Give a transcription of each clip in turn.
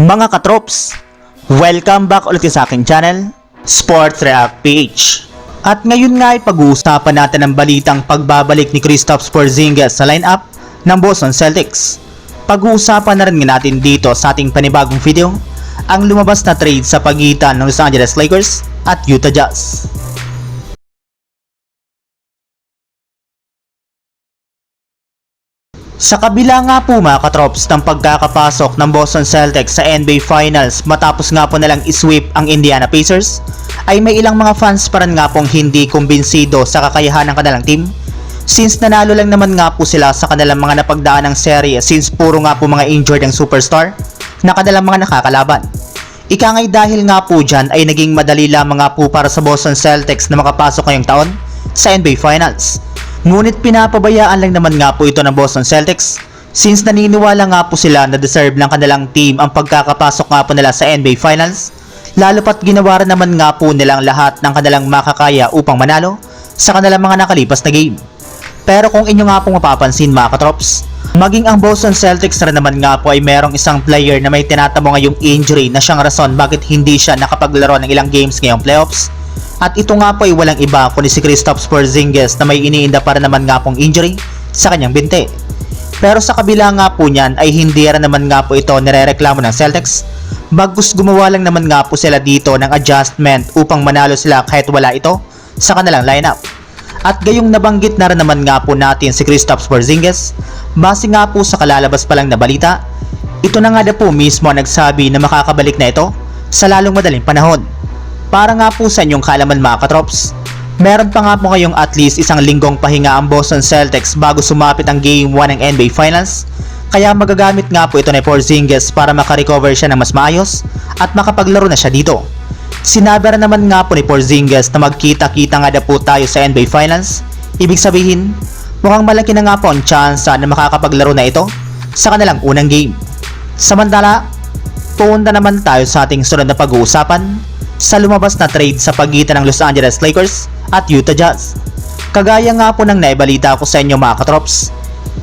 Mga katrops, welcome back ulit sa aking channel, Sports React PH. At ngayon nga ay pag-uusapan natin ang balitang pagbabalik ni Kristaps Porzingis sa lineup ng Boston Celtics. Pag-uusapan na rin nga natin dito sa ating panibagong video ang lumabas na trade sa pagitan ng Los Angeles Lakers at Utah Jazz. Sa kabila nga po mga katrops ng pagkakapasok ng Boston Celtics sa NBA Finals matapos nga po nalang isweep ang Indiana Pacers, ay may ilang mga fans pa rin nga pong hindi kumbinsido sa kakayahan ng kanilang team since nanalo lang naman nga po sila sa kanilang mga napagdaan ng serye since puro nga po mga injured ang superstar na kanilang mga nakakalaban. Ika nga'y dahil nga po dyan ay naging madali lamang nga po para sa Boston Celtics na makapasok ngayong taon sa NBA Finals. Ngunit pinapabayaan lang naman nga po ito ng Boston Celtics since naniniwala nga po sila na deserve ng kanilang team ang pagkakapasok nga po nila sa NBA Finals lalo pat ginawa rin naman nga po nilang lahat ng kanilang makakaya upang manalo sa kanilang mga nakalipas na game. Pero kung inyo nga pong mapapansin mga katrops, maging ang Boston Celtics rin naman nga po ay merong isang player na may tinatamo ngayong injury na siyang rason bakit hindi siya nakapaglaro ng ilang games ngayong playoffs. At ito nga po ay walang iba kundi si Kristaps Porzingis na may iniinda para naman nga pong injury sa kanyang binte. Pero sa kabila nga po niyan ay hindi rin naman nga po ito nirereklamo ng Celtics bagus gumawa lang naman nga po sila dito ng adjustment upang manalo sila kahit wala ito sa kanilang lineup. At gayong nabanggit na rin naman nga po natin si Kristaps Porzingis, base nga po sa kalalabas pa lang na balita, ito na nga na po mismo ang nagsabi na makakabalik na ito sa lalong madaling panahon. Para nga po sa inyong kalaman mga katrops, meron pa nga po ngayong at least isang linggong pahinga ang Boston Celtics bago sumapit ang Game 1 ng NBA Finals, kaya magagamit nga po ito ni Porzingis para makarecover siya ng mas maayos at makapaglaro na siya dito. Sinabi rin naman nga po ni Porzingis na magkita-kita nga na po tayo sa NBA Finals. Ibig sabihin, mukhang malaki na nga po ang tsansa na makakapaglaro na ito sa kanilang unang game. Samantala, punta naman tayo sa ating sunod na pag-uusapan sa lumabas na trade sa pagitan ng Los Angeles Lakers at Utah Jazz. Kagaya nga po ng naibalita ko sa inyo mga katrops,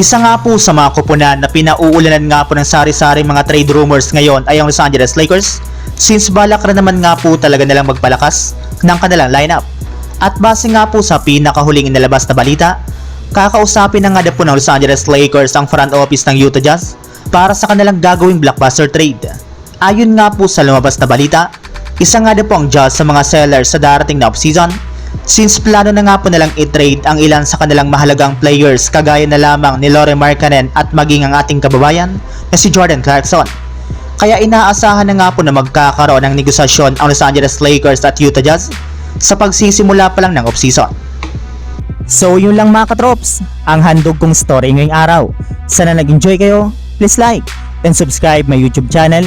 isa nga po sa mga kupunan na pinauulanan nga po ng sari-sari mga trade rumors ngayon ay ang Los Angeles Lakers since balak na naman nga po talaga nilang magpalakas ng kanilang lineup. At base nga po sa pinakahuling inilabas na balita, kakausapin na nga po ng Los Angeles Lakers ang front office ng Utah Jazz para sa kanilang gagawing blockbuster trade. Ayon nga po sa lumabas na balita, isa nga na po ang Jazz sa mga sellers sa darating na offseason since plano na nga po nilang i-trade ang ilan sa kanilang mahalagang players kagaya na lamang ni Lore Markkanen at maging ang ating kababayan na si Jordan Clarkson. Kaya inaasahan na nga po na magkakaroon ng negosasyon ang Los Angeles Lakers at Utah Jazz sa pagsisimula pa lang ng offseason. So yun lang mga katrops, ang handog kong story ngayong araw. Sana nag-enjoy kayo, please like and subscribe my YouTube channel,